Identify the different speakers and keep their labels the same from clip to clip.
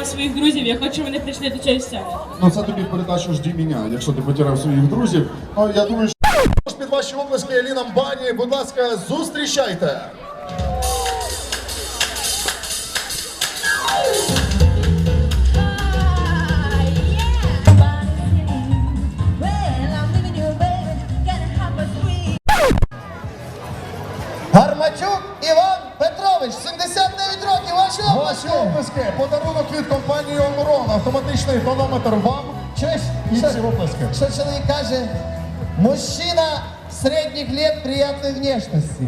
Speaker 1: своїх друзів. Я хочу, щоб вони прийшли до цієї сцени.
Speaker 2: Ну це тобі передачу жді мене, якщо ти потеряв своїх друзів. Ну я думаю, що під ваші обласки Еліна Бані, будь ласка, зустрічайте.
Speaker 3: Гармачук Іван Петрович, 79 років, ваші
Speaker 2: Ваші
Speaker 3: обласки!
Speaker 2: обласки, подарунок від компанії Омрон, автоматичний тонометр вам.
Speaker 3: Чуєш,
Speaker 2: І всі обласки.
Speaker 3: що чоловік каже? Мужчина средних лет приятной внешности.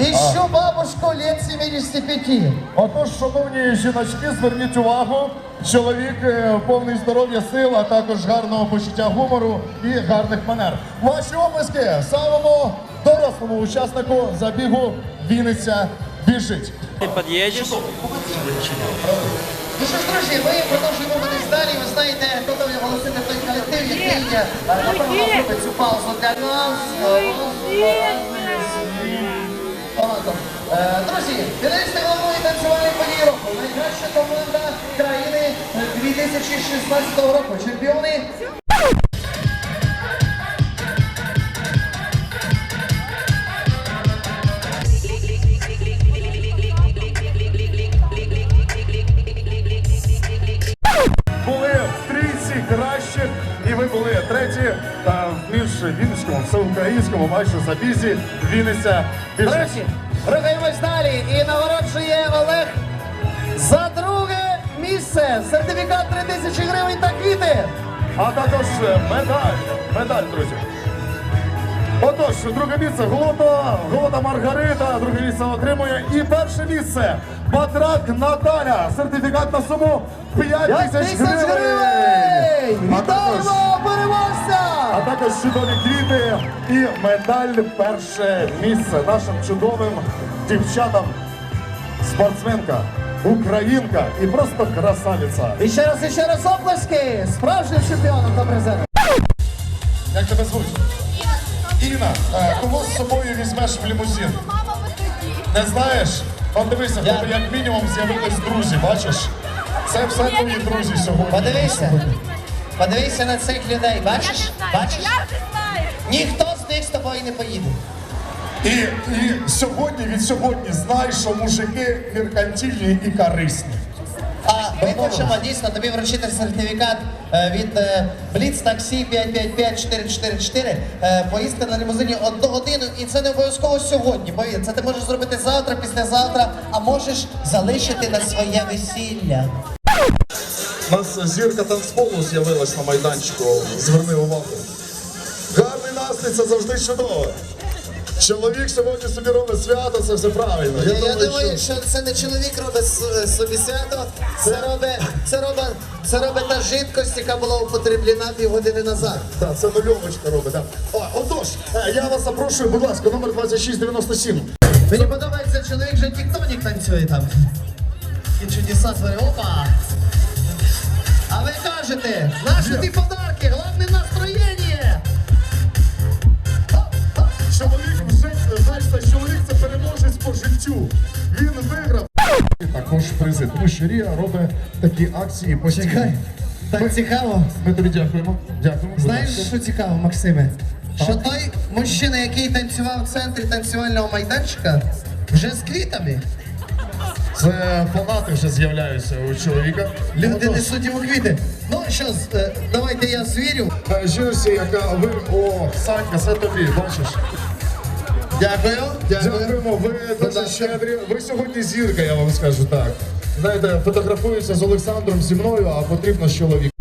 Speaker 3: Ищу бабушку лет 75.
Speaker 2: Отож, шановні жіночки, зверніть увагу. Чоловік е, повний здоров'я сил, а також гарного почуття гумору і гарних манер. Ваші обласки самому дорослому учаснику забігу Вінниця біжить.
Speaker 4: Ты подъедешь?
Speaker 3: Ну що ж, друзі, ми продовжуємо рухатись далі. Ви знаєте, готові оголосити той колектив, який напевно зробить цю паузу для нас. Е, Друзі, фіналісти головної танцювальної події року. Найкраща команда країни е, 2016 року. Чемпіони
Speaker 2: і ви були треті та в між Вінницькому, всеукраїнському майже забізі Вінниця.
Speaker 3: Друзі, рухаємось далі і нагороджує Олег за друге місце. Сертифікат 3 тисячі гривень та квіти.
Speaker 2: А також медаль. Медаль, друзі. Отож, друге місце Голота, Голота Маргарита, друге місце отримує. І перше місце Батрак Наталя. Сертифікат на суму 5
Speaker 3: 5
Speaker 2: тисяч гривень.
Speaker 3: Вітаємо переможця!
Speaker 2: а також чудові квіти і медаль перше місце нашим чудовим дівчатам. Спортсменка, українка і просто красавиця.
Speaker 3: І ще раз, і ще раз оплески справжнім чемпіоном та призером.
Speaker 2: Як тебе звуть? Інна, е, кого з собою візьмеш в лімузин? Не знаєш? От дивися, в тебе як мінімум з'явились друзі, бачиш? Це все твої друзі сьогодні.
Speaker 3: Подивися. Подивися на цих людей. Бачиш? Бачиш?
Speaker 1: Я вже знаю.
Speaker 3: Ніхто з них з тобою не поїде.
Speaker 2: І, і сьогодні від сьогодні знай, що мужики меркантильні і корисні.
Speaker 3: А ми хочемо дійсно тобі вручити сертифікат е, від е, Blitz Taxi 555-444. Е, Поїздка на лімузині одну годину, і це не обов'язково сьогодні. Повір, це ти можеш зробити завтра, післязавтра, а можеш залишити на своє весілля.
Speaker 2: У нас зірка танцполу з'явилась на майданчику. Зверни увагу. Гарний настрій це завжди чудово. Чоловік сьогодні собі робить свято, це все правильно.
Speaker 3: Я, я думаю, що це не чоловік робить с- собі свято, це робить, це робить, це робить та жидкость, яка була употреблена півгодини назад.
Speaker 2: Так, це нульовочка робить. Так. О, отож, е, я вас запрошую, будь ласка, номер 2697.
Speaker 3: Мені подобається чоловік же тіктонік танцює там. І чудеса творить. Опа! А ви кажете, наші ті подарки, головне настроєння!
Speaker 2: Чоловік вже, знаєте, чоловік це переможець по життю. Він виграв. Також призи, тому що Рія робить такі акції постійно.
Speaker 3: Чекай, так цікаво.
Speaker 2: Ми тобі дякуємо. Дякуємо. будь
Speaker 3: Знаєш,
Speaker 2: ласка.
Speaker 3: що цікаво, Максиме? Що той мужчина, який танцював в центрі танцювального майданчика, вже з квітами.
Speaker 2: Це фанати вже з'являються у чоловіка.
Speaker 3: Люди
Speaker 2: Отож,
Speaker 3: несуть йому квіти. Ну що е, давайте я звірю.
Speaker 2: Жирсі, яка ви. О, Санька, це тобі, бачиш.
Speaker 3: Дякую.
Speaker 2: Дякуємо, ви дуже щедрі. Ви сьогодні зірка, я вам скажу так. Знаєте, фотографуюся з Олександром зі мною, а потрібно з чоловіком.